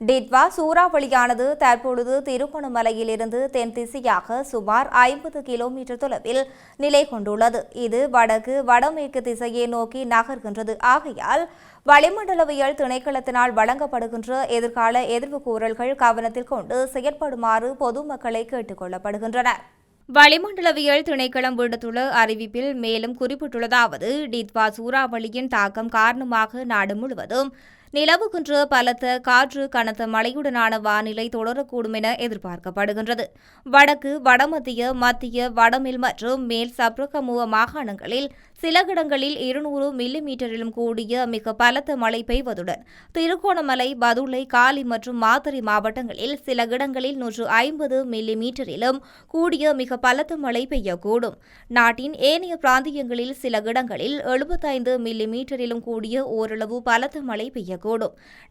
டிட்வா சூறாவளியானது தற்பொழுது திருகோணமலையிலிருந்து தென் திசையாக சுமார் ஐம்பது கிலோமீட்டர் தொலைவில் நிலை கொண்டுள்ளது. இது வடக்கு வடமேற்கு திசையை நோக்கி நகர்கின்றது. ஆகையால் வளிமண்டலவியல் திணைக்களத்தினால் வழங்கப்படுகின்ற எதிர்கால எதிர்வு கூறல்கள் கவனத்தில் கொண்டு செயற்படுமாறு பொதுமக்களை கேட்டுக் கொள்ளப்படுகின்றனர். வளிமண்டலவியல் திணைக்களம் விடுத்துள்ள அறிவிப்பில் மேலும் குறிப்பிட்டுள்ளதாவது டித்வா சூறாவளியின் தாக்கம் காரணமாக நாடு முழுவதும் நிலவுகின்ற பலத்த காற்று கனத்த மழையுடனான வானிலை தொடரக்கூடும் என எதிர்பார்க்கப்படுகின்றது. வடக்கு வடமத்திய மத்திய வடமில் மற்றும் மேல் சப்ரகமுவ மாகாணங்களில் சில இடங்களில் இருநூறு மில்லி மீட்டரிலும் கூடிய மிக பலத்த மழை பெய்வதுடன் திருகோணமலை பதுளை காலி மற்றும் மாத்தறை மாவட்டங்களில் சில இடங்களில் நூற்று ஐம்பது மில்லி மீட்டரிலும் கூடிய மிக பலத்த மழை பெய்யக்கூடும். நாட்டின் ஏனைய பிராந்தியங்களில் சில இடங்களில் எழுபத்தைந்து மில்லி மீட்டரிலும் கூடிய ஓரளவு பலத்த மழை பெய்யக்கூடும்.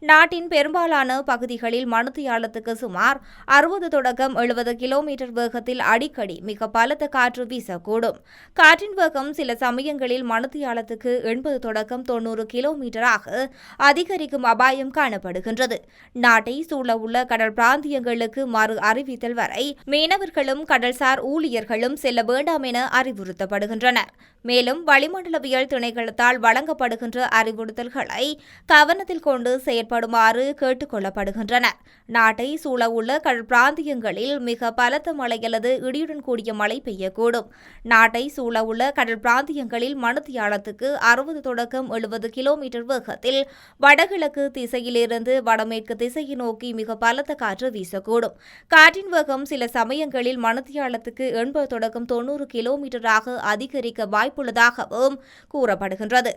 நாட்டின் பெரும்பாலான பகுதிகளில் மணித்தியாலத்துக்கு சுமார் அறுபது தொடக்கம் எழுபது கிலோமீட்டர் வேகத்தில் அடிக்கடி மிக பலத்த காற்று வீசக்கூடும். காற்றின் வேகம் சில சமயங்களில் மணித்தியாலத்துக்கு எண்பது தொடக்கம் தொன்னூறு கிலோமீட்டராக அதிகரிக்கும் அபாயம் காணப்படுகின்றது. நாட்டை சூழவுள்ள கடல் பிராந்தியங்களுக்கு மறு அறிவித்தல் வரை மீனவர்களும் கடல்சார் ஊழியர்களும் செல்ல வேண்டாம் என அறிவுறுத்தப்படுகின்றனர் மேலும் வளிமண்டலவியல் திணைக்களத்தால் வழங்கப்படுகின்ற அறிவுறுத்தல்களை கவனத்தில் கொண்டு செயற்படுமாறு கேட்டுக்கொள்ளப்படுகின்றனர் நாட்டை சூழவுள்ள கடல் பிராந்தியங்களில் மிக பலத்த மழை அல்லது இடியுடன் கூடிய மழை பெய்யக்கூடும். நாட்டை சூழவுள்ள கடல் பிராந்தியங்களில் மணித்தியாலத்துக்கு அறுபது தொடக்கம் எழுபது கிலோமீட்டர் வேகத்தில் வடகிழக்கு திசையிலிருந்து வடமேற்கு திசையை நோக்கி மிக பலத்த காற்று வீசக்கூடும். காற்றின் வேகம் சில சமயங்களில் மணித்தியாலத்துக்கு எண்பது தொடக்கம் தொன்னூறு கிலோமீட்டராக அதிகரிக்க வாய்ப்புள்ளதாகவும் கூறப்படுகின்றது.